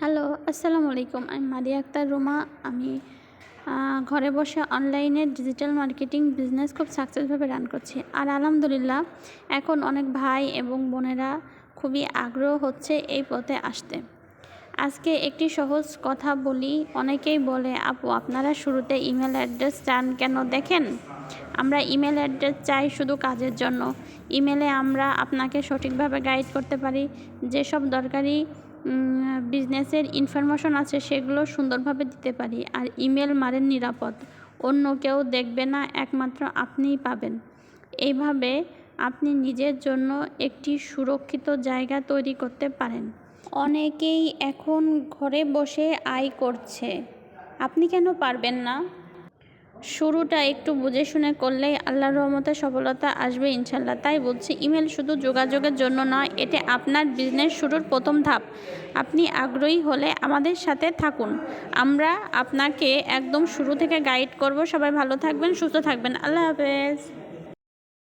Hello, আসসালামু আলাইকুম। আমি মারিয়া আক্তার রুমা। আমি ঘরে বসে অনলাইনে ডিজিটাল মার্কেটিং বিজনেস খুব সাকসেসভাবে রান করছি। আর আলহামদুলিল্লাহ, এখন অনেক ভাই এবং বোনেরা খুবই আগ্রহ হচ্ছে এই পথে আসতে। আজকে একটি সহজ কথা বলি। অনেকেই বলে, আপু, আপনারা শুরুতে ইমেল অ্যাড্রেস চান কেন দেখেন? আমরা ইমেল অ্যাড্রেস চাই শুধু কাজের জন্য। ইমেলে আমরা আপনাকে সঠিকভাবে গাইড করতে পারি। যেসব দরকারি বিজনেসের ইনফরমেশন আছে, সেগুলো সুন্দরভাবে দিতে পারি। আর ইমেল মারেন নিরাপদ। অন্য কেউ দেখবে না, একমাত্র আপনিই পাবেন। এইভাবে আপনি নিজের জন্য একটি সুরক্ষিত জায়গা তৈরি করতে পারেন। অনেকেই এখন ঘরে বসে আয় করছে। আপনি কেন পারবেন না? শুরুটা একটু বুঝে শুনে করলেই আল্লাহর রহমতে সফলতা আসবে ইনশাল্লাহ। তাই বলছি, ইমেল শুধু যোগাযোগের জন্য নয়, এটা আপনার বিজনেস শুরুর প্রথম ধাপ। আপনি আগ্রহী হলে আমাদের সাথে থাকুন। আমরা আপনাকে একদম শুরু থেকে গাইড করব। সবাই ভালো থাকবেন, সুস্থ থাকবেন। আল্লাহ হাফেজ।